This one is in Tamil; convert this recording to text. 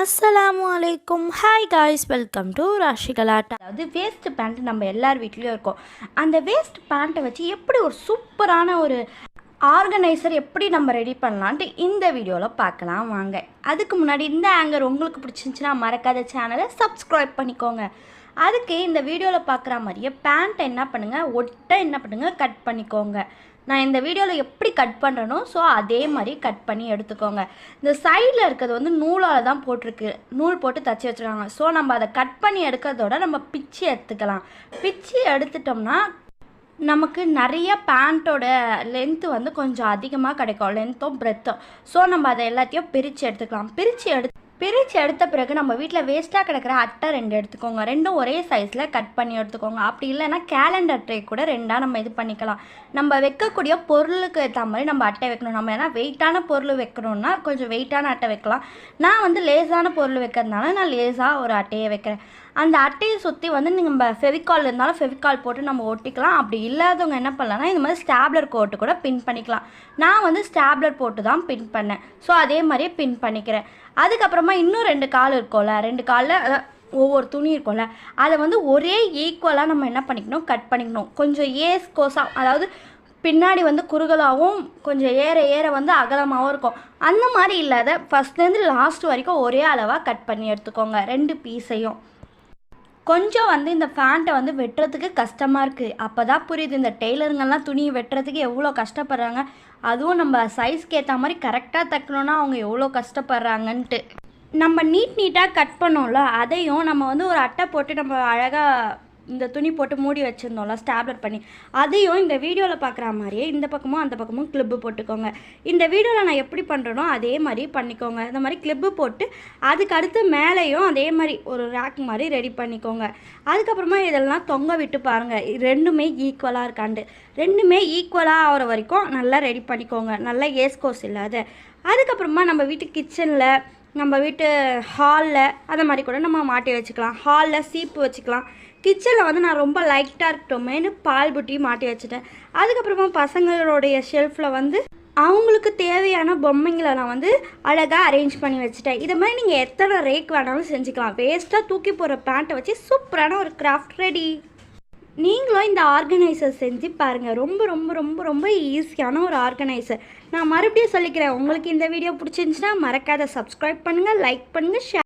அஸ்ஸலாமு அலைக்கும் ஹாய் காய்ஸ் வெல்கம் டு ராஷிகலாட்டா அதாவது வேஸ்ட் பேண்ட் நம்ம எல்லார் வீட்லேயும் இருக்கும். அந்த வேஸ்ட் பேண்ட்டை வச்சு எப்படி ஒரு சூப்பரான ஒரு ஆர்கனைசர் எப்படி நம்ம ரெடி பண்ணலான்ட்டு இந்த வீடியோவில் பார்க்கலாம் வாங்க. அதுக்கு முன்னாடி இந்த ஆங்கர் உங்களுக்கு பிடிச்சிருந்துச்சுன்னா மறக்காத சேனலை சப்ஸ்கிரைப் பண்ணிக்கோங்க. அதுக்கு இந்த வீடியோவில் பார்க்குற மாதிரியே பேண்ட்டை என்ன பண்ணுங்கள் ஒட்டை என்ன பண்ணுங்கள் கட் பண்ணிக்கோங்க. நான் இந்த வீடியோவில் எப்படி கட் பண்ணுறனோ ஸோ அதே மாதிரி கட் பண்ணி எடுத்துக்கோங்க. இந்த சைடில் இருக்கிறது வந்து நூலால் தான் போட்டிருக்கு. நூல் போட்டு தச்சு வச்சுருக்காங்க. ஸோ நம்ம அதை கட் பண்ணி எடுக்கிறதோட நம்ம பிச்சு எடுத்துக்கலாம். பிச்சு எடுத்துட்டோம்னா நமக்கு நிறைய பேண்ட்டோட லென்த்து வந்து கொஞ்சம் அதிகமாக கிடைக்கும். லென்த்தும் பிரெத்தும் ஸோ நம்ம அதை எல்லாத்தையும் பிரித்து எடுத்துக்கலாம். பிரித்து எடு பிரித்து எடுத்த பிறகு நம்ம வீட்டில் வேஸ்ட்டாக கிடக்கிற அட்டை ரெண்டு எடுத்துக்கோங்க. ரெண்டும் ஒரே சைஸில் கட் பண்ணி எடுத்துக்கோங்க. அப்படி இல்லைன்னா கேலண்டர் ட்ரே கூட ரெண்டாக நம்ம இது பண்ணிக்கலாம். நம்ம வைக்கக்கூடிய பொருளுக்கு ஏற்ற மாதிரி நம்ம அட்டை வைக்கணும். நம்ம ஏன்னா வெயிட்டான பொருள் வைக்கணும்னா கொஞ்சம் வெயிட்டான அட்டை வைக்கலாம். நான் வந்து லேசான பொருள் வைக்கிறதுனால நான் லேசாக ஒரு அட்டையை வைக்கிறேன். அந்த அட்டையை சுற்றி வந்து நம்ம ஃபெவிகால் இருந்தாலும் ஃபெவிகால் போட்டு நம்ம ஒட்டிக்கலாம். அப்படி இல்லாதவங்க என்ன பண்ணலாம்னா இந்த மாதிரி ஸ்டாப்லர் கோட்டு கூட பின் பண்ணிக்கலாம். நான் வந்து ஸ்டாப்லர் போட்டு தான் பின் பண்ணேன். ஸோ அதே மாதிரியே பின் பண்ணிக்கிறேன். அதுக்கப்புறமா இன்னும் ரெண்டு கால் இருக்கும்ல ரெண்டு காலில் ஒவ்வொரு துணி இருக்கும்ல அதை வந்து ஒரே ஈக்குவலாக நம்ம என்ன பண்ணிக்கணும்? கட் பண்ணிக்கணும். கொஞ்சம் ஏஸ் கோஸாக அதாவது பின்னாடி வந்து குறுகலாகவும் கொஞ்சம் ஏற ஏற வந்து அகலமாகவும் இருக்கும். அந்த மாதிரி இல்லாத ஃபஸ்ட்லேருந்து லாஸ்ட் வரைக்கும் ஒரே அளவாக கட் பண்ணி எடுத்துக்கோங்க. ரெண்டு பீஸையும் கொஞ்சம் வந்து இந்த ஃபேண்ட்டை வந்து வெட்டுறதுக்கு கஷ்டமாக இருக்குது அப்போ தான் புரியுது இந்த டெய்லருங்கெல்லாம் துணியை வெட்டுறதுக்கு எவ்வளோ கஷ்டப்படுறாங்க. அதுவும் நம்ம சைஸ்க்கு ஏற்ற மாதிரி கரெக்டாக தைக்கணுன்னா அவங்க எவ்வளோ கஷ்டப்படுறாங்கன்ட்டு. நம்ம நீட் நீட்டாக கட் பண்ணோம்ல அதையும் நம்ம வந்து ஒரு அட்டை போட்டு நம்ம அழகாக இந்த துணி போட்டு மூடி வச்சுருந்தோம்ல ஸ்டாப்லர் பண்ணி அதையும் இந்த வீடியோவில் பார்க்குற மாதிரியே இந்த பக்கமும் அந்த பக்கமும் கிளிப்பு போட்டுக்கோங்க. இந்த வீடியோவில் நான் எப்படி பண்ணுறனோ அதே மாதிரி பண்ணிக்கோங்க. இந்த மாதிரி கிளிப்பு போட்டு அதுக்கு அடுத்து மேலேயும் அதே மாதிரி ஒரு ரேக் மாதிரி ரெடி பண்ணிக்கோங்க. அதுக்கப்புறமா இதெல்லாம் தொங்க விட்டு பாருங்கள் ரெண்டுமே ஈக்குவலாக இருக்காண்டு. ரெண்டுமே ஈக்குவலாக ஆகிற வரைக்கும் நல்லா ரெடி பண்ணிக்கோங்க. நல்லா ஏஸ்கோஸ் இல்லாத. அதுக்கப்புறமா நம்ம வீட்டு கிச்சனில் நம்ம வீட்டு ஹாலில் அதை மாதிரி கூட நம்ம மாட்டி வச்சுக்கலாம். ஹாலில் சீப்பு வச்சுக்கலாம். கிச்சனில் வந்து நான் ரொம்ப லைட்டாக இருக்கட்டோமேன்னு பால் புட்டி மாட்டி வச்சுட்டேன். அதுக்கப்புறமா பசங்களோடைய ஷெல்ஃபில் வந்து அவங்களுக்கு தேவையான பொம்மைங்களை நான் வந்து அழகாக அரேஞ்ச் பண்ணி வச்சுட்டேன். இதை மாதிரி நீங்கள் எத்தனை ரேக் வேணாலும் செஞ்சுக்கலாம். வேஸ்ட்டாக தூக்கி போகிற பேண்ட்டை வச்சு சூப்பரான ஒரு கிராஃப்ட் ரெடி நீங்களும் இந்த ஆர்கனைசர் செஞ்சு பாருங்கள் ரொம்ப ரொம்ப ரொம்ப ரொம்ப ஈஸியான ஒரு ஆர்கனைசர் நான் மறுபடியும் சொல்லிக்கிறேன். உங்களுக்கு இந்த வீடியோ பிடிச்சிருந்துச்சுன்னா மறக்காத சப்ஸ்கிரைப் பண்ணுங்கள் லைக் பண்ணுங்கள் ஷேர்